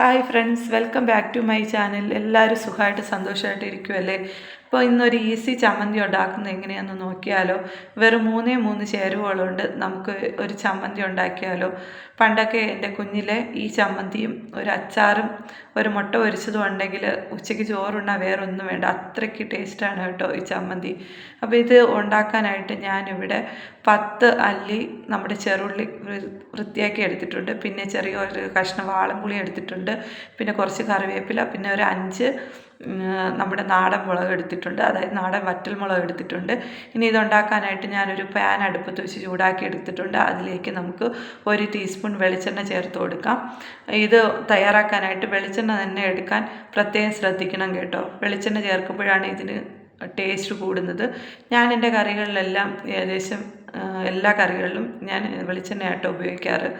Hi friends welcome back to my channel എല്ലാവരും സുഖമായിട്ട് സന്തോഷമായിട്ട് ഇരിക്കുമല്ലേ അപ്പോൾ ഇന്നൊരു ഈസി ചമ്മന്തി ഉണ്ടാക്കുന്നത് എങ്ങനെയാണെന്ന് നോക്കിയാലോ. വെറും മൂന്നേ മൂന്ന് ചേരുവകളുണ്ട്. നമുക്ക് ഒരു ചമ്മന്തി ഉണ്ടാക്കിയാലോ. പണ്ടൊക്കെ എന്റെ കുഞ്ഞിലെ ഈ ചമ്മന്തിയും ഒരു അച്ചാറും ഒരു മുട്ട പൊരിച്ചതും ഉണ്ടെങ്കിൽ ഉച്ചയ്ക്ക് ചോറുണ്ടാ വേറെ ഒന്നും വേണ്ട. അത്രയ്ക്ക് ടേസ്റ്റാണ് കേട്ടോ ഈ ചമ്മന്തി. അപ്പോൾ ഇത് ഉണ്ടാക്കാനായിട്ട് ഞാനിവിടെ പത്ത് അല്ലി നമ്മുടെ ചെറുള്ളി വൃത്തിയാക്കി എടുത്തിട്ടുണ്ട്. പിന്നെ ചെറിയൊരു കഷ്ണം വാളംപുളി എടുത്തിട്ടുണ്ട്. പിന്നെ കുറച്ച് കറിവേപ്പില പിന്നെ ഒരു അഞ്ച് നമ്മുടെ നാടൻ മുളക് എടുത്തിട്ടുണ്ട്. അതായത് നാടൻ വറ്റൽ മുളക് എടുത്തിട്ടുണ്ട്. ഇനി ഇതുണ്ടാക്കാനായിട്ട് ഞാനൊരു പാൻ അടുപ്പത്ത് വെച്ച് ചൂടാക്കി എടുത്തിട്ടുണ്ട്. അതിലേക്ക് നമുക്ക് ഒരു ടീസ്പൂൺ വെളിച്ചെണ്ണ ചേർത്ത് കൊടുക്കാം. ഇത് തയ്യാറാക്കാനായിട്ട് വെളിച്ചെണ്ണ തന്നെ എടുക്കാൻ പ്രത്യേകം ശ്രദ്ധിക്കണം കേട്ടോ. വെളിച്ചെണ്ണ ചേർക്കുമ്പോഴാണ് ഇതിന് ടേസ്റ്റ് കൂടുന്നത്. ഞാൻ എന്റെ കറികളിലെല്ലാം ഏകദേശം എല്ലാ കറികളിലും ഞാൻ വെളിച്ചെണ്ണയാട്ടോ ഉപയോഗിക്കാറ്.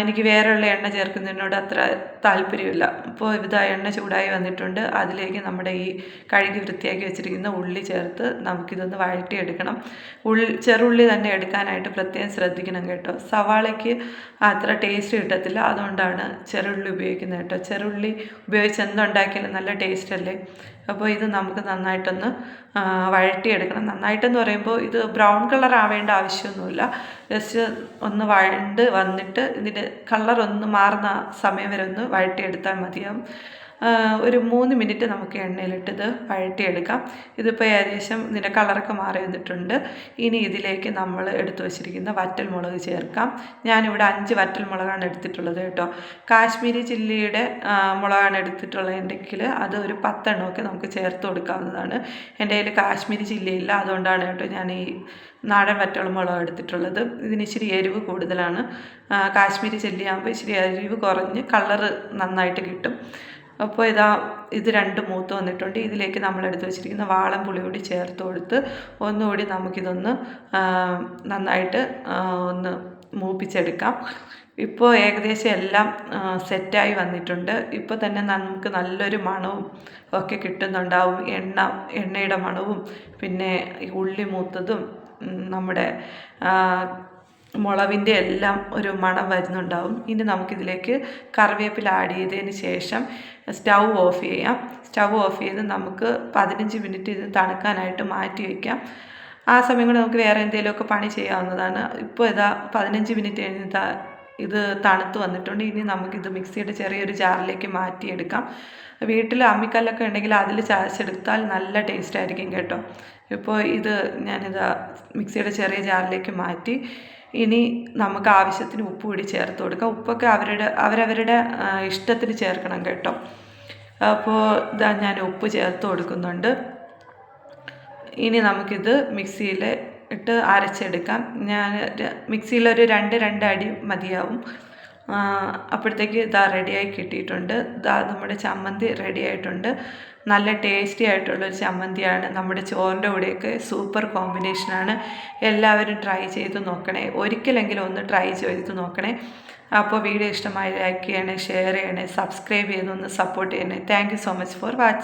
എനിക്ക് വേറെയുള്ള എണ്ണ ചേർക്കുന്നതിനോട് അത്ര താല്പര്യമില്ല. അപ്പോൾ ഇതാ എണ്ണ ചൂടായി വന്നിട്ടുണ്ട്. അതിലേക്ക് നമ്മുടെ ഈ കഴുകി വൃത്തിയാക്കി വെച്ചിരിക്കുന്ന ഉള്ളി ചേർത്ത് നമുക്കിതൊന്ന് വഴറ്റിയെടുക്കണം. ഉള്ളി ചെറുള്ളി തന്നെ എടുക്കാനായിട്ട് പ്രത്യേകം ശ്രദ്ധിക്കണം കേട്ടോ. സവാളയ്ക്ക് അത്ര ടേസ്റ്റ് കിട്ടത്തില്ല. അതുകൊണ്ടാണ് ചെറുള്ളി ഉപയോഗിക്കുന്നത് കേട്ടോ. ചെറുള്ളി ഉപയോഗിച്ച് എന്തുണ്ടാക്കിയാലും നല്ല ടേസ്റ്റ് അല്ലേ? അപ്പോൾ ഇത് നമുക്ക് നന്നായിട്ടൊന്ന് വഴട്ടിയെടുക്കണം നന്നായിട്ടെന്ന് പറയുമ്പോൾ ഇത് ബ്രൗൺ കളർ ആവേണ്ട ആവശ്യമൊന്നുമില്ല. ജസ്റ്റ് ഒന്ന് വഴണ്ട് വന്നിട്ട് ഇതിന്റെ കളർ ഒന്ന് മാറുന്ന സമയം വരെ ഒന്ന് വഴറ്റിയെടുത്താൽ മതിയാവും. ഒരു മൂന്ന് മിനിറ്റ് നമുക്ക് എണ്ണയിലിട്ട് ഇത് വഴറ്റിയെടുക്കാം. ഇതിപ്പോൾ ഏകദേശം ഇതിന്റെ കളറൊക്കെ മാറി വന്നിട്ടുണ്ട്. ഇനി ഇതിലേക്ക് നമ്മൾ എടുത്തു വച്ചിരിക്കുന്ന വറ്റൽ മുളക് ചേർക്കാം. ഞാനിവിടെ അഞ്ച് വറ്റൽ മുളകാണ് എടുത്തിട്ടുള്ളത് കേട്ടോ. കാശ്മീരി ചില്ലിയുടെ മുളകാണ് എടുത്തിട്ടുള്ളതെങ്കിൽ അത് ഒരു പത്തെണ്ണമൊക്കെ നമുക്ക് ചേർത്ത് കൊടുക്കാവുന്നതാണ്. എന്റെ കയ്യിൽ കാശ്മീരി ചില്ലിയില്ല അതുകൊണ്ടാണ് കേട്ടോ ഞാൻ ഈ നാടൻ വറ്റൽമുളക് എടുത്തിട്ടുള്ളത്. ഇതിന് ഇച്ചിരി എരിവ് കൂടുതലാണ്. കാശ്മീരി ചെല്ലിയാകുമ്പോൾ ഇച്ചിരി എരിവ് കുറഞ്ഞ് കളറ് നന്നായിട്ട് കിട്ടും. അപ്പോൾ ഇതാ ഇത് രണ്ട് മൂത്ത് വന്നിട്ടുണ്ട്. ഇതിലേക്ക് നമ്മൾ എടുത്ത് വെച്ചിരിക്കുന്ന വാളം പുളി കൂടി ചേർത്ത് കൊടുത്ത് ഒന്നുകൂടി നമുക്കിതൊന്ന് നന്നായിട്ട് ഒന്ന് മൂപ്പിച്ചെടുക്കാം. ഇപ്പോൾ ഏകദേശം എല്ലാം സെറ്റായി വന്നിട്ടുണ്ട്. ഇപ്പോൾ തന്നെ നമുക്ക് നല്ലൊരു മണവും ഒക്കെ കിട്ടുന്നുണ്ടാവും. എണ്ണ എണ്ണയുടെ മണവും പിന്നെ ഉള്ളി മൂത്തതും നമ്മുടെ മുളവിന്റെ എല്ലാം ഒരു മണം വരുന്നുണ്ടാവും. ഇനി നമുക്കിതിലേക്ക് കറിവേപ്പില ആഡ് ചെയ്തതിന് ശേഷം സ്റ്റൗ ഓഫ് ചെയ്യാം. സ്റ്റൗ ഓഫ് ചെയ്ത് നമുക്ക് പതിനഞ്ച് മിനിറ്റ് ഇത് തണുക്കാനായിട്ട് മാറ്റി വയ്ക്കാം ആ സമയം കൊണ്ട് നമുക്ക് വേറെ എന്തെങ്കിലുമൊക്കെ പണി ചെയ്യാവുന്നതാണ്. ഇപ്പോൾ ഇതാ പതിനഞ്ച് മിനിറ്റ് കഴിഞ്ഞിട്ട് ഇത് തണുത്ത് വന്നിട്ടുണ്ട്. ഇനി നമുക്കിത് മിക്സിയുടെ ചെറിയൊരു ജാറിലേക്ക് മാറ്റിയെടുക്കാം. വീട്ടിൽ അമ്മിക്കല്ലൊക്കെ ഉണ്ടെങ്കിൽ അതിൽ ചാച്ചെടുത്താൽ നല്ല ടേസ്റ്റ് ആയിരിക്കും കേട്ടോ. ഇപ്പോൾ ഇത് ഞാനിത് മിക്സിയുടെ ചെറിയ ജാറിലേക്ക് മാറ്റി ഇനി നമുക്ക് ആവശ്യത്തിന് ഉപ്പ് കൂടി ചേർത്ത് കൊടുക്കാം. ഉപ്പൊക്കെ അവരുടെ അവരവരുടെ ഇഷ്ടത്തിന് ചേർക്കണം കേട്ടോ. അപ്പോൾ ഇതാ ഞാൻ ഉപ്പ് ചേർത്ത് കൊടുക്കുന്നുണ്ട്. ഇനി നമുക്കിത് മിക്സിയിൽ ഇട്ട് അരച്ചെടുക്കാം. ഞാൻ മിക്സിയിലൊരു രണ്ട് രണ്ട് അടി മതിയാവും. അപ്പോഴത്തേക്ക് ഇതാ റെഡിയായി കിട്ടിയിട്ടുണ്ട്. ഇതാ നമ്മുടെ ചമ്മന്തി റെഡി ആയിട്ടുണ്ട് നല്ല ടേസ്റ്റി ആയിട്ടുള്ളൊരു ചമ്മന്തിയാണ്. നമ്മുടെ ചോറിന്റെ കൂടെയൊക്കെ സൂപ്പർ കോമ്പിനേഷനാണ് എല്ലാവരും ട്രൈ ചെയ്ത് നോക്കണേ. ഒരിക്കലെങ്കിലും ഒന്ന് ട്രൈ ചെയ്ത് നോക്കണേ. അപ്പോൾ വീഡിയോ ഇഷ്ടമായി ലൈക്ക് ചെയ്യണേ ഷെയർ ചെയ്യണേ സബ്സ്ക്രൈബ് ചെയ്യണേ ഒന്ന് സപ്പോർട്ട് ചെയ്യണേ. Thank so much for watching.